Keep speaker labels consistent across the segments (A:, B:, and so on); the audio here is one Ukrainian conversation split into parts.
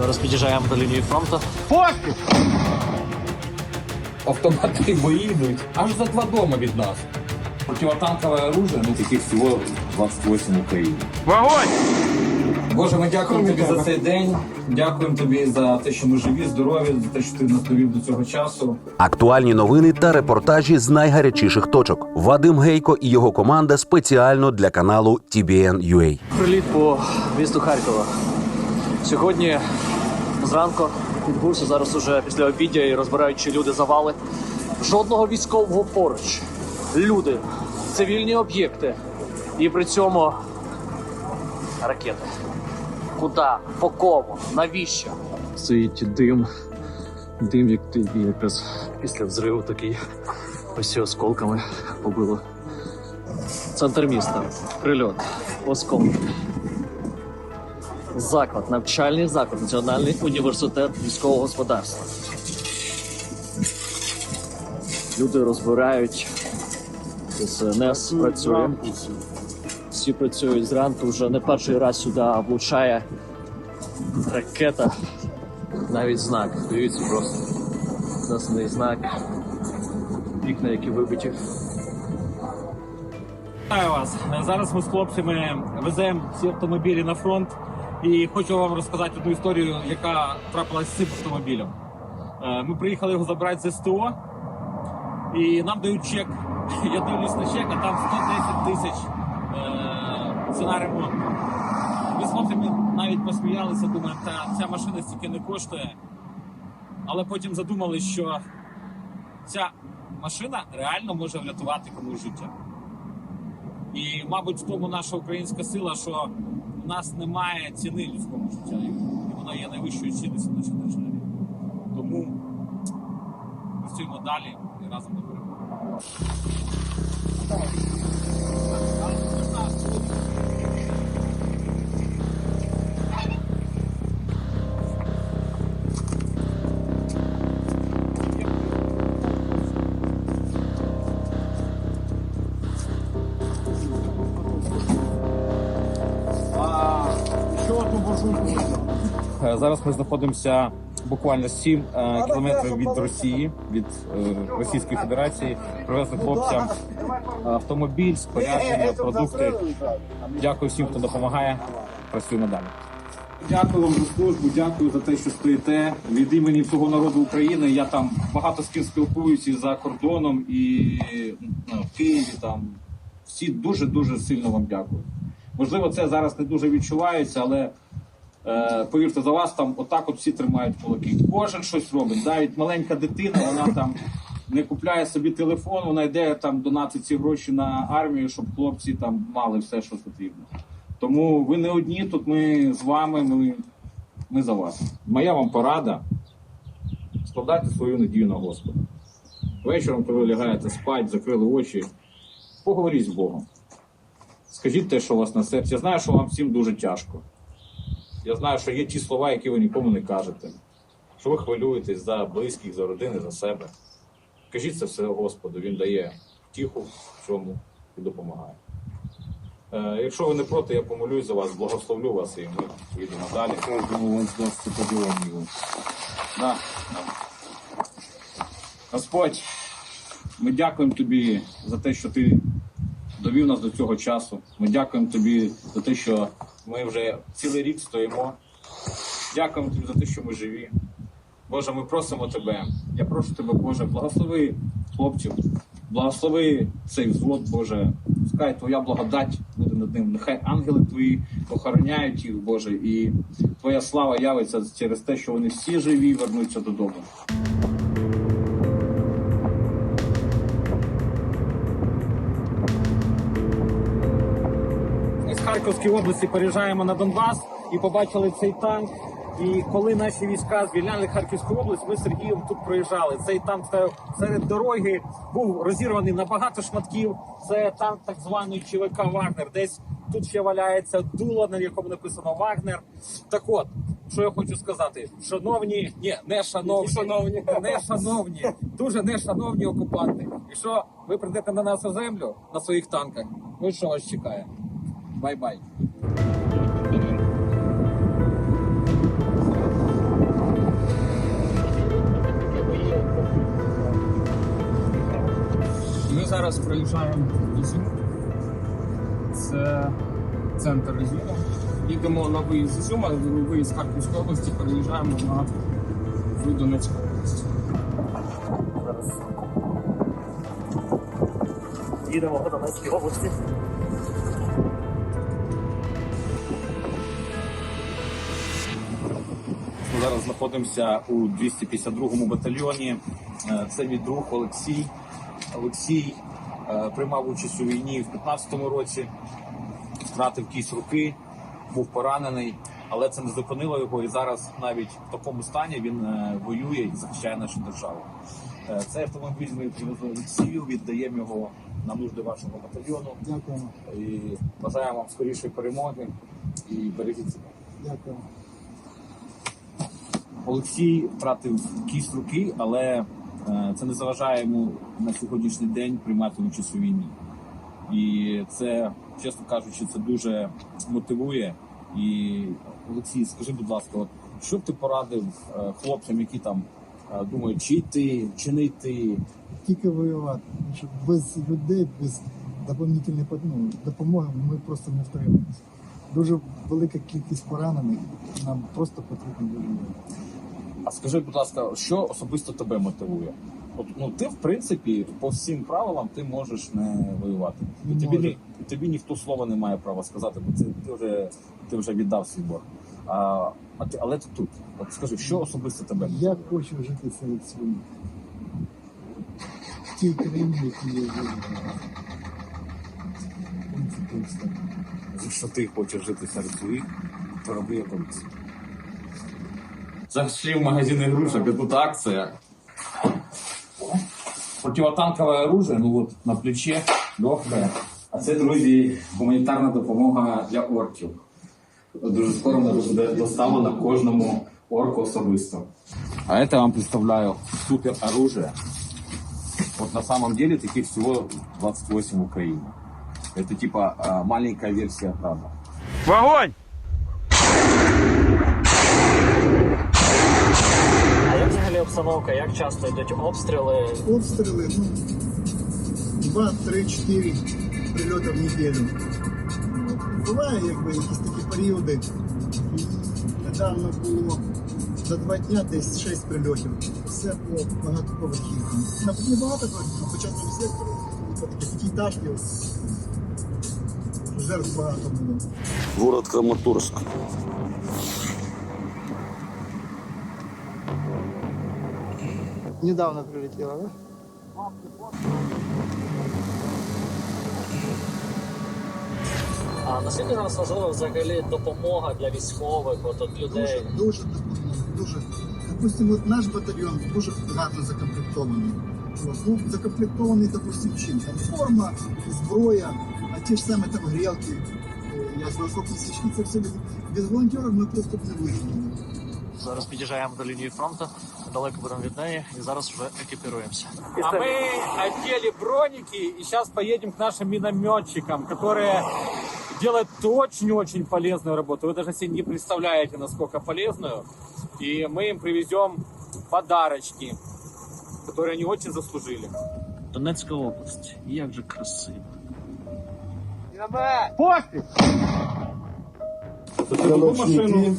A: Зараз під'їжджаємо до лінії фронту.
B: Автомати бої йдуть аж за два дома від нас. Противотанкове оружие, ну таких всього 28 в Україні. Вогонь! Боже, ми дякуємо тобі за цей день. Дякуємо тобі за те, що ми живі, здорові, за те, що ти нас довів до цього часу.
C: Актуальні новини та репортажі з найгарячіших точок. Вадим Гейко і його команда спеціально для каналу TBN UA.
A: Приліт по місту Харкова. Сьогодні зранку відбувся зараз уже після обіддя і розбирають, чи люди завали. Жодного військового поруч. Люди, цивільні об'єкти. І при цьому ракети. Куди? По кому? Навіщо? Стоїть дим. Дим, як ти якраз після взриву такий ось осколками побило. Центр міста. Прильот. Осколки. Заклад, навчальний заклад, Національний університет військового господарства. Люди розбирають. СНС працює. Всі працюють зранку, вже не перший раз сюди влучає ракета. Навіть знак. Дивіться просто. Засний знак. Вікна, які вибиті.
D: Вітаю вас. Зараз ми з хлопцями веземо ці автомобілі на фронт. І хочу вам розказати одну історію, яка трапилася з цим автомобілем. Е, Ми приїхали його забрати з СТО, і нам дають чек. Я дивлюсь на чек, а там 110 тисяч е, ціна ремонту. Ми з хлопцями навіть посміялися, думаємо, та ця машина стільки не коштує. Але потім задумали, що ця машина реально може врятувати комусь життя. І, мабуть, в тому наша українська сила, що в нас немає ціни людському життя, і вона є найвищою цінністю на нашій державі. Тому працюємо далі і разом до перемоги. Зараз ми знаходимося буквально 7 е, кілометрів від Росії, від е, Російської Федерації. Привезли хлопцям автомобіль, спорядження, продукти. Дякую всім, хто допомагає. Працюємо далі. Дякую вам за службу, дякую за те, що стоїте від імені всього народу України. Я там багато з ким спілкуюся і за кордоном і ну, в Києві. Там всі дуже дуже сильно вам дякую. Можливо, це зараз не дуже відчувається, але Е, повірте, за вас там отак от всі тримають кулаки. Кожен щось робить. Навіть маленька дитина, вона там не купляє собі телефон, вона йде там донатить ці гроші на армію, щоб хлопці там мали все, що потрібно. Тому ви не одні, тут ми з вами, ми, ми за вас. Моя вам порада складайте свою надію на Господа. Вечором, коли ви лягаєте спать, закрили очі, поговоріть з Богом. Скажіть те, що у вас на серці. Я знаю, що вам всім дуже тяжко. Я знаю, що є ті слова, які ви нікому не кажете, що ви хвилюєтесь за близьких, за родини, за себе. Кажіть це все Господу, Він дає втіху в цьому і допомагає. Е, якщо ви не проти, я помолюсь за вас, благословлю вас і ми поїдемо далі. Господь, ми дякуємо тобі за те, що ти довів нас до цього часу. Ми дякуємо тобі за те, що ми вже цілий рік стоїмо. Дякуємо тобі за те, що ми живі. Боже, ми просимо тебе. Я прошу тебе, Боже, благослови хлопців, благослови цей взвод, Боже. Пускай твоя благодать буде над ним. Нехай ангели твої охороняють їх, Боже, і твоя слава явиться через те, що вони всі живі вернуться додому. З Харківської області переїжджаємо на Донбас і побачили цей танк. І коли наші війська звільняли Харківську область, ми з Сергієм тут проїжджали. Цей танк серед дороги, був розірваний на багато шматків. Це танк так званий ЧВК Вагнер. Десь тут ще валяється дуло, на якому написано Вагнер. Так от, що я хочу сказати, шановні, ні, не шановні, шановні, не шановні, дуже не шановні окупанти. Якщо ви прийдете на нашу землю на своїх танках, ну що вас чекає? Бай-бай.
E: Ми зараз проїжджаємо Ізюм. Це центр Ізюма. Їдемо на виїзд з Ізюма, виїзд з Харківської області, переїжджаємо на Донецьку область.
A: Зараз їдемо до Донецької області.
D: Зараз знаходимося у 252-му батальйоні. Е, Це мій друг Олексій. Олексій е, приймав участь у війні в 15-му році, втратив кість руки, був поранений, але це не зупинило його. І зараз навіть в такому стані він е, воює і захищає нашу державу. Цей автомобіль ми привезли Олексію, віддаємо його на нужди вашого батальйону.
F: Дякуємо,
D: І бажаємо вам скорішої перемоги і бережіть себе.
F: дякуємо.
D: Олексій втратив кість руки, але е, це не заважає йому на сьогоднішній день приймати участь у війні. І це, чесно кажучи, це дуже мотивує. І Олексій, скажи, будь ласка, от що б ти порадив е, хлопцям, які там е, думають, чи йти, чи не йти?
F: Тільки воювати. Тому що без людей, без доповнительної ну, допомоги ми просто не втримаємося. Дуже велика кількість поранених, нам просто потрібно виживати.
D: А скажи, будь ласка, що особисто тебе мотивує? От, ну ти, в принципі, по всім правилам ти можеш не воювати. І тобі, ні, тобі ніхто слова не має права сказати, бо це ти вже ти вже віддав свій борг. А, а ти, але ти тут. От скажи, що особисто тебе мотивує?
F: Я хочу жити серед своїх. В тій країні, в якій я живу. В принципі, все.
D: Якщо ти хочеш жити серед своїх, то роби як Олексій. Зайшли в магазин ігрушок, і тут акція. Противотанкове оружие, ну от на плече, легке.
B: А це, друзі, гуманітарна допомога для орків. Дуже скоро буде доставлена кожному орку особисто.
D: А это я вам представляю супер оружие. Вот на самом деле таких всего 28 в Украине. Это типа а, маленькая версия Града.
A: А Обстановка? Як часто йдуть обстріли?
F: Обстріли, ну, 2, 3, 4 прильоти в неділю. Буває, якби якісь такі періоди. Недавно було за два дня десь 6 прильотів. Все по багатоповерхівкам. На не багато на початку сектору, це такі п'ятиэтажки. Жертв багато було.
G: город Краматорск.
F: Недавно прилетіло, да?
A: А наскільки зараз важлива взагалі допомога для військових, от, от людей?
F: Дуже, дуже допомога, дуже. Допустим, от наш батальйон дуже гарно закомплектований. Ну, закомплектований, допустим, чим? Там форма, зброя, а ті ж самі там грілки, е, як окопні свічки, це все без, без волонтерів ми просто б не вижили.
A: Зараз під'їжджаємо до лінії фронту, далеко будемо від неї, і зараз вже екіпіруємося.
E: А мы одели броники и сейчас поедем к нашим минометчикам, которые делают очень-очень полезную работу. Вы даже себе не представляете, насколько полезную. И мы им привезем подарочки, которые они очень заслужили.
A: Донецька область. Як же красиво.
H: Ночники,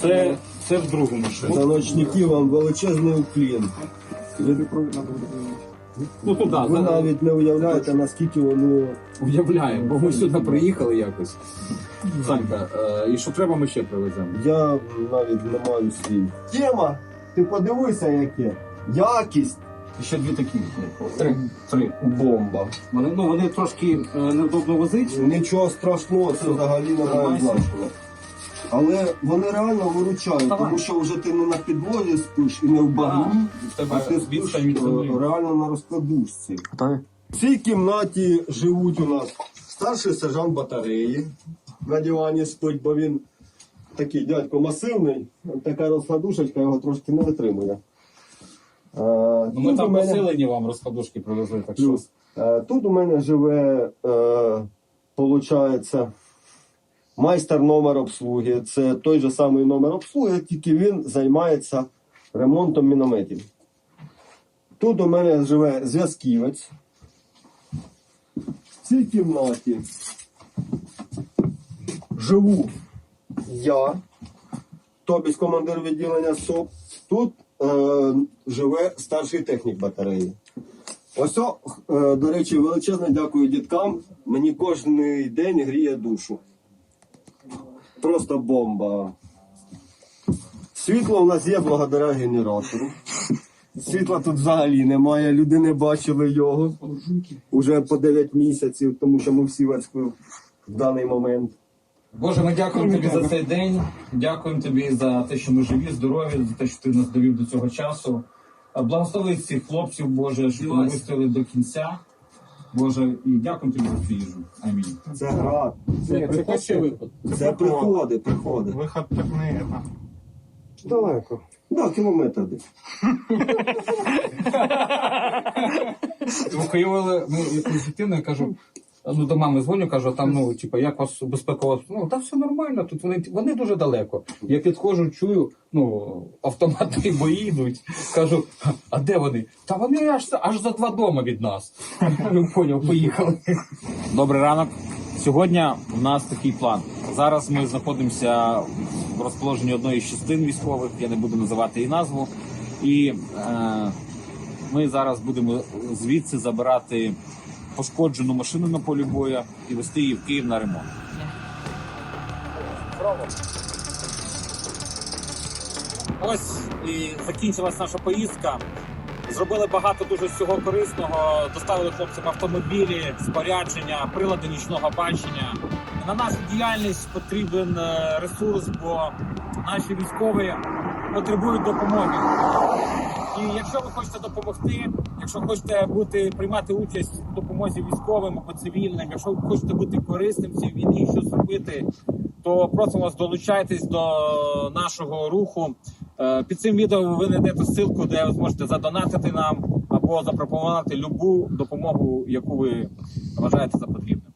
D: Це, це в другу машину.
H: за ночники вам величезний уклін.
D: Ну туди,
H: Ви навіть не уявляєте, наскільки вони
D: уявляємо, бо ми сюди приїхали якось. Санька, е, і що треба, ми ще привеземо.
H: я навіть не маю слів. Тема, ти подивися, яке. Якість
D: І ще дві такі. Три. Три.
H: бомба.
D: Вони, ну, вони трошки е, невдобно возити.
H: Нічого страшного, це взагалі не має значення. Але вони реально виручають, тому що вже ти не на підлозі спиш і не в багні, а ти спиш е, реально на розкладушці.
A: Готові?
H: В цій кімнаті живуть у нас старший сержант батареї. На дивані спить, бо він такий дядько масивний, така розкладушечка його трошки не витримує. Е,
D: Ну, ми там
H: мене,
D: посилені вам розкладушки привезли, так що.
H: е, тут у мене живе, е, получається, майстер номер обслуги. Це той же самий номер обслуги, тільки він займається ремонтом мінометів. Тут у мене живе зв'язківець. В цій кімнаті живу я, тобі командир відділення СОП. Тут е, живе старший технік батареї. Ось, е, до речі, величезне дякую діткам. Мені кожен день гріє душу. Просто бомба. Світло у нас є благодаря генератору. Світла тут взагалі немає, люди не бачили його уже по 9 місяців, тому що ми всі в Ецьку в даний момент.
B: Боже, ми дякуємо тобі за цей день. Дякуємо тобі за те, що ми живі, здорові, за те, що ти нас довів до цього часу. Благослови цих хлопців, Боже, що вони вистояли до кінця. Боже, і дякую тобі за цю їжу. Амінь.
H: Це град.
E: Це приходить виход.
H: Це приходи, приходи.
F: Виход так не это.
H: Далеко. Да, кілометр десь.
B: Вихоювали ми якусь дитину, я кажу. Ну, до мами дзвоню, кажу, там, ну, типу, як вас безпеково? Ну, та все нормально, тут вони, вони дуже далеко. Я підходжу, чую, ну, автомати бої йдуть. Кажу, а де вони? Та вони аж, аж за два дома від нас. Ну, поняв, поїхали.
D: Добрий ранок. Сьогодні у нас такий план. Зараз ми знаходимося в розположенні одної з частин військових, я не буду називати її назву. І е, ми зараз будемо звідси забирати пошкоджену машину на полі бою і вести її в Київ на ремонт. Ось і закінчилась наша поїздка. Зробили багато дуже всього корисного. Доставили хлопцям автомобілі, спорядження, прилади нічного бачення. На нашу діяльність потрібен е, ресурс, бо наші військові потребують допомоги. І якщо ви хочете допомогти, якщо хочете бути приймати участь у допомозі військовим або цивільним, якщо ви хочете бути корисним в цій війні, щось зробити, то просимо вас долучайтесь до нашого руху. Е, Під цим відео ви знайдете ссылку, де ви зможете задонатити нам або запропонувати любу допомогу, яку ви вважаєте за потрібне.